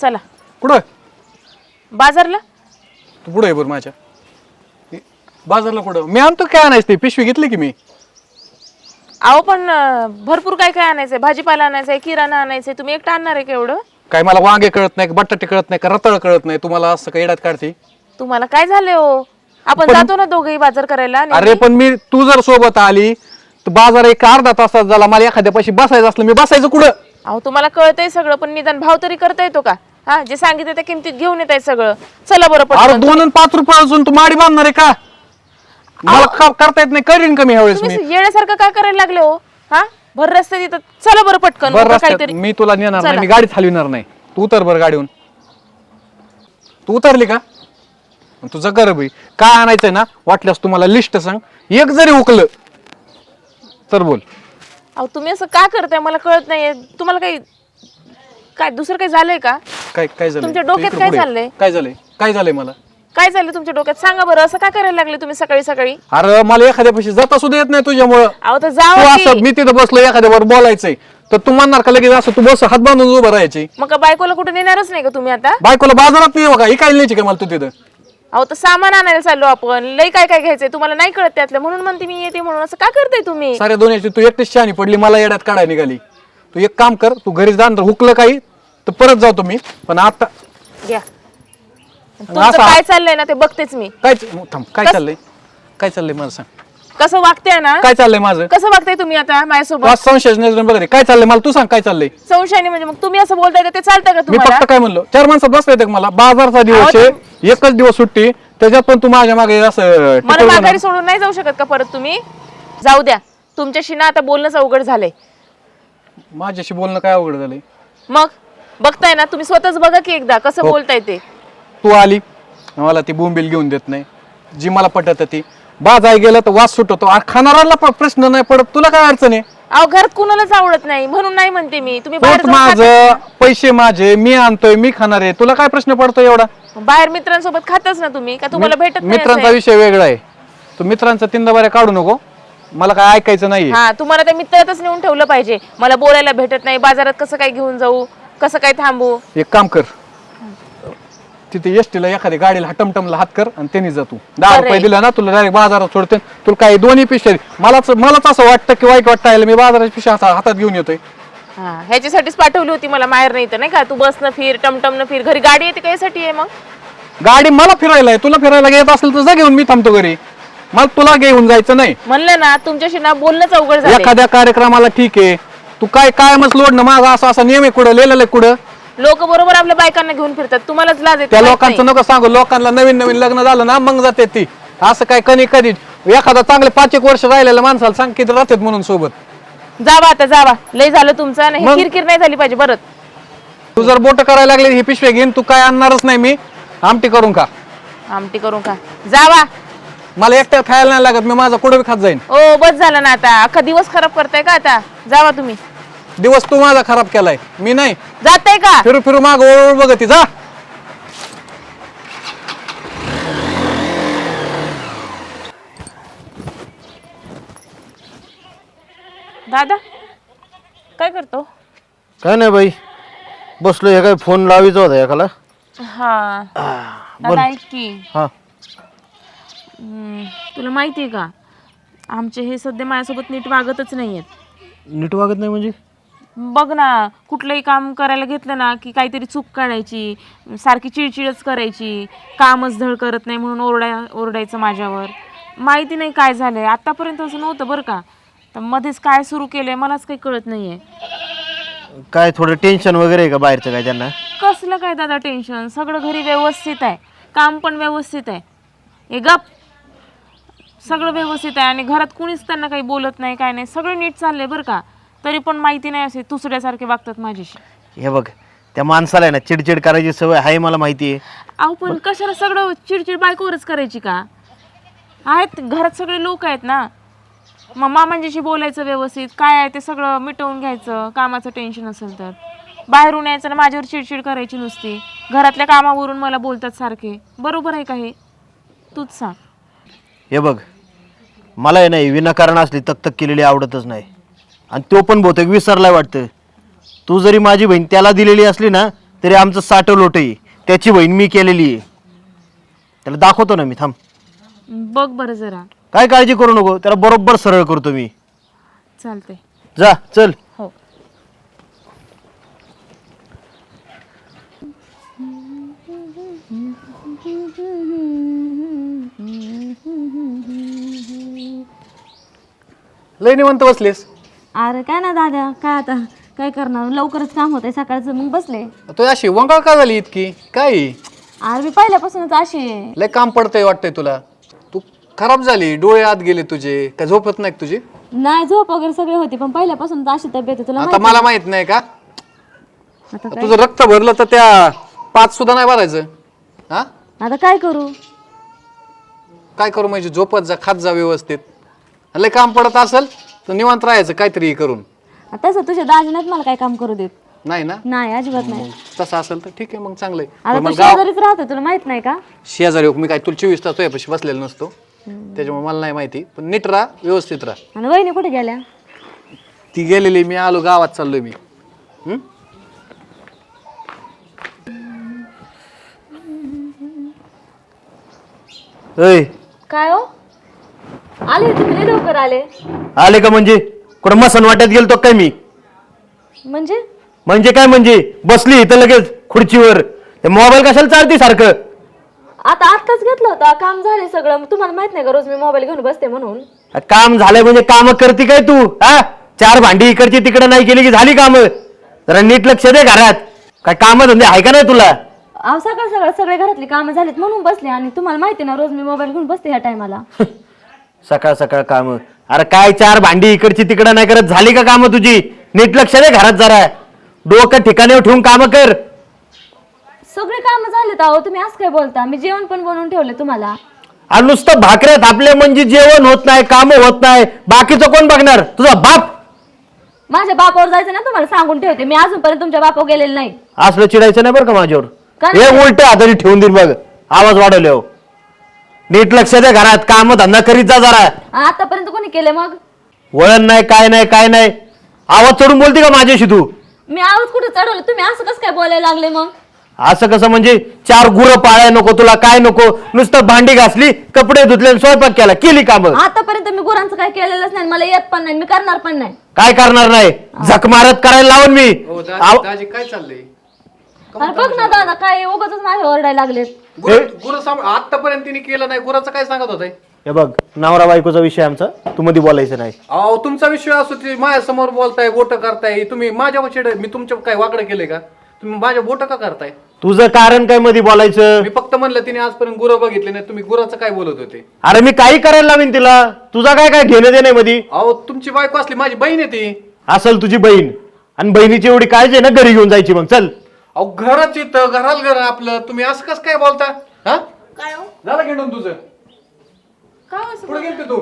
चला. कुठं बाजारला? तू पुढे आहे बरं माझ्या. बाजारला कुठं? मी आणतो काय आणायचं ते? पिशवी घेतली की मी? अहो पण अं, भरपूर काय काय आणायचंय? भाजीपाला आणायचंय किराणा आणायचंय. तुम्ही एकटं आणणार आहे का एवढं? काय मला वांगे कळत नाही बटाटे कळत नाही का रताळ कळत नाही? तुम्हाला असं काही येड्यात काढते? तुम्हाला काय झालंय हो? आपण जातो ना दोघेही बाजार करायला नेहमी. अरे पण मी तू जर सोबत आली तर बाजार एक अर्धा तासात झाला. मला एखाद्या पाशी बसायचं असलं मी बसायचं कुठं? अहो तुम्हाला कळतंय सगळं पण निदान भाव तरी करता येतो का? हा जे सांगितलं त्या किमतीत घेऊन येत आहे सगळं. चला बरं अरे पटकन दोन आणि पाच रुपये अजून तू माडी बांधणार आहे का? मला का- करता येत नाही करीन का मी ह्यावेळेस मी. तुम्ही येण्यासारखं काय करायला लागले हो? हा? भर रस्ते तिथं चला बरं पटकन बरं उगाच रस्त्यात काहीतरी. मी तुला नेणार नाही चला. मी गाडी चालविणार नाही. तू उतर बरं गाडीहून. तू उतरली का? मग तुझं कर बाई काय आणायचंय ना वाटल्यास तुम्हाला लिस्ट सांग. एक जरी उकलं तर बोल. अहो तुम्ही असं का करताय? मला कळत नाहीये. तुम्हाला काही काय दुसरं काही झालंय का? काय काय झालं तुमच्या डोक्यात काय चाललंय? काय झालंय? काय झालंय मला? काय झालं तुमच्या डोक्यात? सांगा बरं असं काय करायला लागले तुम्ही सकाळी सकाळी? अरे मला एखाद्या पैसे जाता सुद्धा येत नाही तुझ्यामुळं. अहो तर तू जावं असं की. मी तिथं बसलो एखाद्यावर बोलायचंय. तर तू म्हणणार का लगेच असं तू बस हात बांधून उभं राहायची? मग का बायकोला कुठे नेणारच नाही का तुम्ही आता? बायकोला बाजारात नाही का इकायला न्यायची का मला तू तिथं? अहो तर सामान आणायला चाललो आपण. लई काय काय घ्यायचंय? तुम्हाला नाही कळत त्यातलं. म्हणून म्हणते मी येते म्हणून. असं का करताय तुम्ही? साऱ्या दोन्हीची तू एकटीच शहाणी पडली मला येड्यात काढाय निघाली. तू एक काम कर तू घरी जा नंतर हुकलं काही तर परत जातो मी पण आता घ्या. तुमचं असं- काय चाललंय ना ते बघतेच मी. काय थांब काय चाललंय? काय चाललंय माझं सांग. कसं वागते ना? काय चाललंय माझं? कसं वागताय तुम्ही आता माझ्यासोबत? पाच संशय नजर बघ रे काय चाललंय? मला तू सांग काय चाललंय? संशयाने म्हणजे मग तुम्ही असं बोलताय तर ते चालतंय का मी तुम्हाला? फक्त काय म्हणलो? चार माणसं बसता येतं मला? बाजारचा दिवस आहे. एकच दिवस सुट्टी. त्याच्यात पण तू माझ्या मागे असं मला टिकवलं ना. माघारी सोडून नाही जाऊ शकत का परत तुम्ही? जाऊ द्या. तुमच्याशी ना आता बोलणंच अवघड झालंय. माझ्याशी बोलणं काय अवघड झालंय? मग? बघताय ना तुम्ही स्वतःच बघा की एकदा कसं हो. बोलताय ते. तू आली मला ती बोंबील घेऊन देत नाही. जी मला पटत ती. बाजाय गेलं तर वास सुटतो. खाणाऱ्याला प- प्रश्न नाही पडत. तुला काय अडचण आहे? अहो घरात कुणालाच आवडत नाही. म्हणून नाही म्हणते मी. तुम्ही बाहेर पोट जाऊन खाता- माझं पैसे माझे मी आणतोय मी खाणार आहे. तुला काय प्रश्न पडतो एवढा? बाहेर मित्रांसोबत खातच ना तुम्ही. का तुम्हाला भेटत नाही मित्रांचा असं? विषय वेगळा आहे. तू मित्रांचा तीनदा बाऱ्या काढू नको. मला काय ऐकायचं नाहीये. हा तुम्हाला त्या मित्रातच नेऊन ठेवलं पाहिजे. मला बोलायला भेटत नाही. बाजारात कसं काय घेऊन जाऊ? कसं काय थांबू? एक काम कर. तिथे एसटीला एखाद्या गाडीला हा टमटमला हात कर आणि त्यांनी जा तू. दहा बरं रुपये आहे. दिला ना तुला डायरेक्ट बाजारात सोडते. तुला काही दोन्ही पिशे मलाच मलाच असं वाटतं की वाईट वाटतं मी बाजाराची पिशा हातात घेऊन येतोय. हा ह्याच्यासाठीच पाठवली होती मला माहेर नाही तर नाही का? तू बसनं फिर टमटमनं फिर. घरी गाडी येते कायसाठी आहे मग? गाडी मला फिरायला आहे. तुला फिरायला घेत असेल तर जा घेऊन मी थांबतो घरी. मला तुला घेऊन जायचं नाही. म्हणलं ना तुमच्याशी ना बोलणंच अवघड झालं एखाद्या कार्यक्रमाला ठीक आहे. तू काय कायमच लोडणं माझा असा असा नियम आहे कुठं लिहिलेलं आहे कुठं? लोक बरोबर आपल्या बायकांना घेऊन फिरतात. तुम्हालाच लाज येते त्या माहीत लोकांचं नको सांगू लोकांना नवीन नवीन लग्न झालं ना मग जाते ती. असं काय कधी कधी. एखादा चांगले पाच एक वर्ष राहिलेल्या माणसाला सांग किती राहतात म्हणून सोबत. नाही. जावा आता जावा. लय झालं तुमचं हे मग? किरकिर नाही झाली पाहिजे परत तू जर बोट करायला लागले ही पिशवी घेईन तू काय आणणारच नाही मी. आमटी करून खा. आमटी करून का जावा. मला एकट्या खायला नाही लागत मी माझा कुठं बी खात जाईन. ओ बस झालं ना आता. अख्खा दिवस खराब करताय का आता? जावा तुम्ही. दिवस तू माझा खराब केलाय. मी नाही. जाताय का? फिरू फिरू माग ओळ बघती जा. दादा काय करतो? काय नाही बाई. बसलो हे काय फोन लावायचा होता एकाला? हा. दादा ऐक की. हा. हम्म, तुला माहिती आहे का? आमचे हे सध्या माझ्यासोबत नीट वागतच नाही आहेत नीट वागत नाही म्हणजे? बघ ना कुठलंही काम करायला घेतलं ना की काहीतरी चूक काढायची सारखी चिडचिडच करायची कामच धड करत नाही म्हणून ओरडाय ओरडायचं माझ्यावर. माहिती नाही काय झालंय. आतापर्यंत असं नव्हतं बरं का. तर मध्येच काय सुरू केलंय मलाच काही कळत नाहीये. काय थोडं टेन्शन वगैरे आहे का बाहेरचं काय त्यांना? कसलं काय दादा टेन्शन सगळं घरी व्यवस्थित आहे. काम पण व्यवस्थित आहे. हे गप. सगळं व्यवस्थित आहे आणि घरात कुणीच त्यांना काही बोलत नाही काय नाही. सगळं नीट चाललंय बरं का. तरी पण माहिती नाही असे तुसड्यासारखे वागतात माझ्याशी. हे बघ त्या माणसाला आहे ना चिडचिड करायची सवय आहे मला माहिती आहे. अहो पण कशाला सगळं चिडचिड बायकोवरच करायची का? आहेत घरात सगळे लोक आहेत ना. मग मामांच्याशी बोलायचं व्यवस्थित काय आहे ते सगळं मिटवून घ्यायचं कामाचं टेन्शन असेल तर. बाहेरून यायचं ना माझ्यावर चिडचिड करायची नुसती. घरातल्या कामावरून मला बोलतात सारखे. बरोबर आहे का हे? तूच सांग. हे बघ मला आहे नाही विनाकारण असली तकतक केलेली आवडतच नाही. आणि तो पण बहुतेक विसरलाय वाटतं. तू जरी माझी बहीण त्याला दिलेली असली ना तरी आमचं साठ लोट आहे त्याची बहीण मी केलेली आहे. त्याला दाखवतो ना मी थांब. बघ बरं जरा. काय काळजी करू नको त्याला बरोबर सरळ करतो मी. चालतंय. जा चल. हो. लय निवंत बसलेस. अरे काय ना दादा काय आता? काय करणार? लवकरच काम होतंय सकाळचं मग बसले. तू अशी वंगाळ का झाली इतकी? काय? अरे मी पहिल्यापासूनच अशी आहे. लय काम पडतंय वाटतंय तुला. तू खराब झाली डोळे आत गेले तुझे. काय झोपत नाही का तुझी? नाही झोप वगैरे सगळे होते पण पहिल्यापासूनच अशी तब्येत आहे तुला आता मला माहीत नाही का? आता तुझं रक्त भरलं तर त्या पाच सुद्धा नाही भरायचं. हा? आता काय करू? काय करू म्हणजे? झोपत जा खात जा व्यवस्थित. लय काम पडत असेल? तर निवांत राहायचं काहीतरी करून. तसं तुझ्या दाजी नाहीत मला काय काम करू देत. नाही ना? नाही अजिबात नाही. मग तसं असेल तर ठीक आहे मग चांगलं आहे आता पण तू मग गाव शेजारीच राहतो तुला माहीत नाही का? शेजारी हो, मी काय तुला चोवीस तास तुझ्यापाशी बसलेलो नसतो. त्याच्यामुळे मला नाही माहिती. पण नीट राहा व्यवस्थित राहा. आणि वहिनी कुठे गेल्या? ती गेलेली मी आलो गावात चाललोय मी. हं? ऐ. काय हो? आले तुम्ही? लय लवकर आले. आले का म्हणजे? कुठं मसन वाट्यात गेलतो काय मी? म्हणजे? म्हणजे काय म्हणजे? बसली इथं लगेच खुर्चीवर. ते मोबाईल कशाला चालते सारखं? आता आत्ताच घेतलं होतं. काम झाले सगळं. मग तुम्हाला माहीत नाही का रोज मी मोबाईल घेऊन बसते म्हणून? काम झालंय म्हणजे काम करते काय तू? हा? चार भांडी इकडची तिकडे नाही केली की झाली काम? जरा नीट लक्ष दे घरात. काय काम धंदे आहे का नाही तुला? अहो सकाळ सकाळ सगळे घरातली कामं झालीत म्हणून बसले आणि तुम्हाला माहिती ना रोज मी मोबाईल घेऊन बसते ह्या टायमाला. सकाळ सकाळ काम. अरे काय चार भांडी इकडची तिकडं नाही करत? झाली का काम तुझी? नीट लक्ष दे घरात जरा. डोकं ठिकाणी ठेवून काम कर. सगळे काम झालेत अहो तुम्ही असं काय बोलता? मी जेवण पण बनवून ठेवले तुम्हाला. आणि नुसतं भाकऱ्या थापल्या म्हणजे जेवण होत नाही काम होत नाही. बाकीचं कोण बघणार? तुझा बाप? माझ्या बापावर जायचं ना तुम्हाला सांगून ठेवते. मी अजूनपर्यंत तुमच्या बापावर गेलेले नाही. असलं चिडायचं नाही बरं का माझ्यावर? का हे उलट हाताने ठेवून देईन बघ. आवाज वाढवले हो नीट लक्ष दे घरात काम धंदा करीत जा जरा. आतापर्यंत कोणी केले मग? वळण नाही काय नाही काय नाही. आवाज चढून बोलते का माझ्याशी तू? मी आवाज कुठे चढवलं? तुम्ही असं कसं काय बोलायला लागले मग? असं कसं म्हणजे चार गुरं पाळाय नको तुला काय नको? नुसतं भांडी घासली कपडे धुतले आणि स्वयंपाक केला केली काम. आतापर्यंत मी गुरांचं काय केलेलंच नाही मला येत पण नाही मी करणार पण नाही. काय करणार नाही? झक मारत करायला लावून मी. हो आव- दाजी काय चाललंय? अरे बघ ना दादा काय उगाच माझे ओरडायला लागलेत. गुरु आतापर्यंत तिने केलं नाही गुराचं काय सांगत होते हे बघ नवरा बायकोचा विषय आमचा तू मध्ये बोलायचं नाही. अहो तुमचा विषय असो ते माझ्यासमोर बोलताय बोट करताय तुम्ही माझ्या चिड मी तुमच्या काय वाकडं केलंय का? तुम्ही माझ्या बोट का करताय? तुझं कारण काय मध्ये बोलायचं? मी फक्त म्हणलं तिने आजपर्यंत गुरं बघितले नाही तुम्ही गुराचं काय बोलत होते? अरे मी काही करायला लावीन तिला. तुझा काय काय घेणं देणं मध्ये अहो तुमची बायको असली माझी बहीण आहे ती. असल तुझी बहीण. आणि बहिणीची एवढी काळजी आहे ना घरी घेऊन जायची मग चल. अहो घरच इथं घराला घर आपलं. तुम्ही असं कसं काय बोलता? हा? काय हो? झालं घेऊन तुझं? काय हो असं पुढे गेलते तू?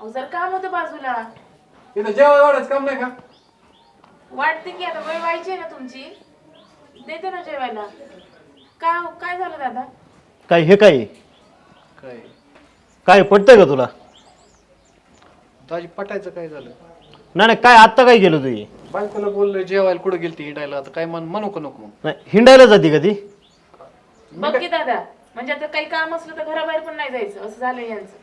अहो, जर काम होतं बाजूला. इथं जेवाय वाढायचं काम नाही का? वाटते की आता वेळ व्हायची आहे ना तुमची. देते ना जेवायला. काय हो- काय झालं दादा? काय हे काय? काय? काय पटतंय का तुला? दाजी पटायचं काय झालं? नाही नाही काय आत्ता काय केलं तुझी बायकोला बोललं जेवायला कुठं गेलती हिंडायला? आता काय म्हण म्हणू का नको मग नाही हिंडायला जाते का ती? बघ की दादा म्हणजे आता काही काम असलं तर घराबाहेर पण नाही जायचं असं झालं यांचं.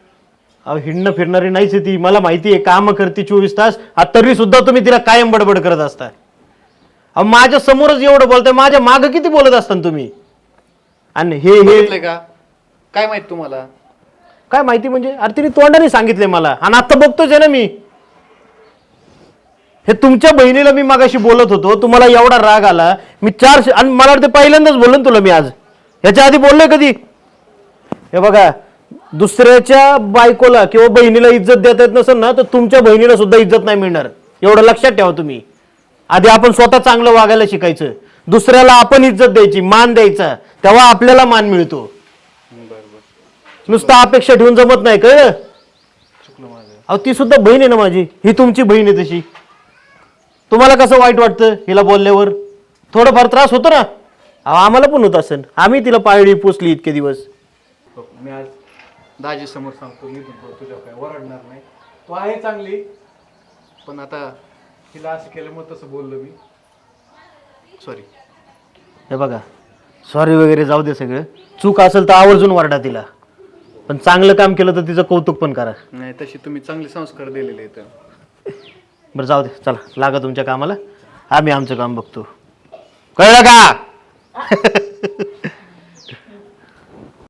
अहो हिंडणं फिरणारी नाहीच आहे ती. मला माहिती आहे काम करते चोवीस तास आता तरी सुद्धा तुम्ही तिला कायम बडबड करत असता. अहो माझ्या समोरच एवढं बोलताय माझ्या मागं किती बोलत असता तुम्ही? आणि हे हे बघितलंय का? काय माहीत तुम्हाला? काय माहिती म्हणजे? अरे तिने तोंडाने सांगितले मला. आणि आता बघतोच आहे ना मी. हे तुमच्या बहिणीला मी मागाशी बोलत होतो तुम्हाला एवढा राग आला मी चार श- आणि मला वाटतं पहिल्यांदाच बोललो तुला मी आज. ह्याच्या आधी बोललोय कधी? हे बघा दुसऱ्याच्या बायकोला किंवा बहिणीला इज्जत देता येत नसेल ना तर तुमच्या बहिणीला सुद्धा इज्जत नाही मिळणार. एवढं लक्षात ठेवा तुम्ही. आधी आपण स्वतः चांगलं वागायला शिकायचं. दुसऱ्याला आपण इज्जत द्यायची मान द्यायचा तेव्हा आपल्याला मान मिळतो. नुसतं अपेक्षा ठेवून जमत नाही कळलं? अहो ती सुद्धा बहीण आहे ना माझी. ही तुमची बहीण आहे तशी. तुम्हाला कसं वाईट वाटतं हिला बोलल्यावर? थोडंफार त्रास होतो ना. अहो आम्हाला पण होत असेल. आम्ही तिला पाळी पुसली इतके दिवस. मी आज दाजी समोर सांगतो मी तुझ्या काय ओरडणार नाही. तू आहे चांगली पण आता तिला असं केलं मग तसं बोललो मी. सॉरी हे बघा सॉरी वगैरे जाऊ दे सगळं. चूक असेल तर आवर्जून वारडा तिला. पण चांगलं काम केलं तर तिचं कौतुक पण करा. नाही तशी तुम्ही चांगले संस्कार दिलेले आहेत. बरं जाऊ दे चला लागा तुमच्या कामाला. आम्ही आमचं काम बघतो. कळलं का?